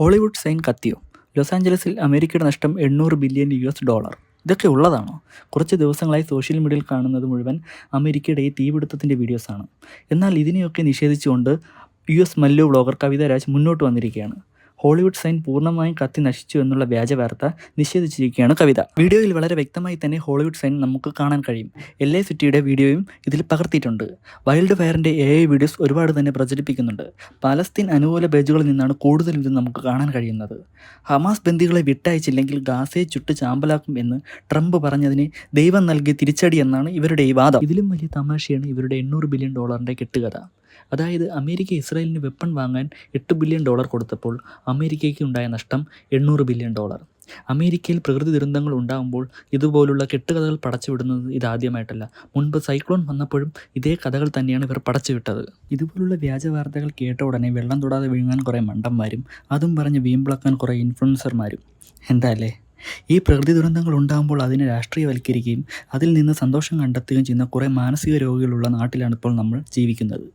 Hollywood sign കത്തിയോ? Los ആഞ്ചലസിൽ അമേരിക്കയുടെ നഷ്ടം എണ്ണൂറ് ബില്യൺ യു എസ് ഡോളർ. ഇതൊക്കെ ഉള്ളതാണോ? കുറച്ച് ദിവസങ്ങളായി സോഷ്യൽ മീഡിയയിൽ കാണുന്നത് മുഴുവൻ അമേരിക്കയുടെ ഈ തീപിടുത്തത്തിന്റെ വീഡിയോസാണ്. എന്നാൽ ഇതിനെയൊക്കെ നിഷേധിച്ചുകൊണ്ട് U S Mallu blogger Kavitha Raj മുന്നോട്ട് വന്നിരിക്കുകയാണ്. ഹോളിവുഡ് സൈൻ പൂർണമായും കത്തി നശിച്ചു എന്നുള്ള വ്യാജ വാർത്ത നിഷേധിച്ചിരിക്കുകയാണ് കവിത. വീഡിയോയിൽ വളരെ വ്യക്തമായി തന്നെ ഹോളിവുഡ് സൈൻ നമുക്ക് കാണാൻ കഴിയും. എൽ എ സിറ്റിയുടെ വീഡിയോയും ഇതിൽ പകർത്തിയിട്ടുണ്ട്. വൈൽഡ് ഫയറിന്റെ എ ഐ വീഡിയോസ് ഒരുപാട് തന്നെ പ്രചരിപ്പിക്കുന്നുണ്ട്. പലസ്തീൻ അനുകൂല ബേജുകളിൽ നിന്നാണ് കൂടുതലും ഇത് നമുക്ക് കാണാൻ കഴിയുന്നത്. ഹമാസ് ബന്ദികളെ വിട്ടയച്ചില്ലെങ്കിൽ ഗാസയെ ചുട്ട് ചാമ്പലാക്കും എന്ന് ട്രംപ് പറഞ്ഞതിന് ദൈവം നൽകിയ തിരിച്ചടി എന്നാണ് ഇവരുടെ ഈ വാദം. ഇതിലും വലിയ തമാശയാണ് ഇവരുടെ എണ്ണൂറ് ബില്യൺ ഡോളറിന്റെ കെട്ടുകഥ. അതായത് അമേരിക്ക ഇസ്രായേലിന് വെപ്പൺ വാങ്ങാൻ എട്ട് ബില്യൺ ഡോളർ കൊടുത്തപ്പോൾ അമേരിക്കയ്ക്ക് ഉണ്ടായ നഷ്ടം എണ്ണൂറ് ബില്യൺ ഡോളർ. അമേരിക്കയിൽ പ്രകൃതി ദുരന്തങ്ങൾ ഉണ്ടാകുമ്പോൾ ഇതുപോലുള്ള കെട്ടുകഥകൾ പടച്ചുവിടുന്നത് ഇതാദ്യമായിട്ടല്ല മുൻപ് സൈക്ലോൺ വന്നപ്പോഴും ഇതേ കഥകൾ തന്നെയാണ് ഇവർ പടച്ചുവിട്ടത്. ഇതുപോലുള്ള വ്യാജ വാർത്തകൾ കേട്ട ഉടനെ വെള്ളം തൊടാതെ വിഴുങ്ങാൻ കുറേ മണ്ടന്മാരും അതും പറഞ്ഞ് വീമ്പിളക്കാൻ കുറേ ഇൻഫ്ലുവൻസർമാരും എന്താ അല്ലേ? ഈ പ്രകൃതി ദുരന്തങ്ങൾ ഉണ്ടാകുമ്പോൾ അതിനെ രാഷ്ട്രീയവൽക്കരിക്കുകയും അതിൽ നിന്ന് സന്തോഷം കണ്ടെത്തുകയും ചെയ്യുന്ന കുറേ മാനസിക രോഗികളുള്ള നാട്ടിലാണ് ഇപ്പോൾ നമ്മൾ ജീവിക്കുന്നത്.